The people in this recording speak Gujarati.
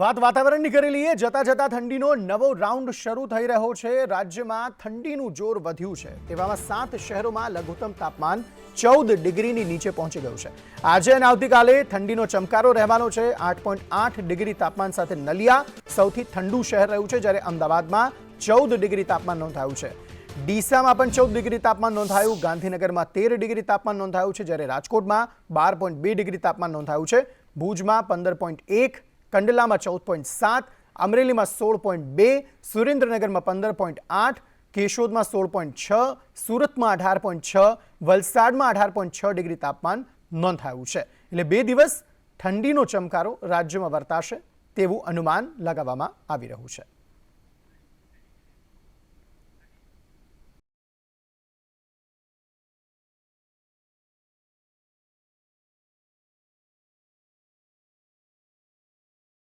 વાત વાતાવરણની કરી લઈએ. જતા જતા ઠંડીનો નવો રાઉન્ડ શરૂ થઈ રહ્યો છે. રાજ્યમાં ઠંડીનું જોર વધ્યું છે. તેવામાં સાત શહેરોમાં લઘુત્તમ તાપમાન ચૌદ ડિગ્રીની નીચે પહોંચી ગયું છે. આજે અને આવતીકાલે ઠંડીનો ચમકારો રહેવાનો છે. આઠ પોઈન્ટ આઠ ડિગ્રી તાપમાન સાથે નલિયા સૌથી ઠંડુ શહેર રહ્યું છે, જ્યારે અમદાવાદમાં ચૌદ ડિગ્રી તાપમાન નોંધાયું છે. ડીસામાં પણ ચૌદ ડિગ્રી તાપમાન નોંધાયું. ગાંધીનગરમાં તેર ડિગ્રી તાપમાન નોંધાયું છે, જ્યારે રાજકોટમાં બાર પોઈન્ટ બે ડિગ્રી તાપમાન નોંધાયું છે. ભુજમાં પંદર પોઈન્ટ એક કંડલામાં ચૌદ પોઈન્ટ સાત, અમરેલીમાં સોળ પોઈન્ટ બે, સુરેન્દ્રનગરમાં પંદર પોઈન્ટ આઠ, કેશોદમાં સોળ પોઈન્ટ છ, સુરતમાં અઢાર પોઈન્ટ છ, વલસાડમાં અઢાર પોઈન્ટ છ ડિગ્રી તાપમાન નોંધાયું છે. એટલે બે દિવસ ઠંડીનો ચમકારો રાજ્યમાં વર્તાશે તેવું અનુમાન લગાવવામાં આવી રહ્યું છે.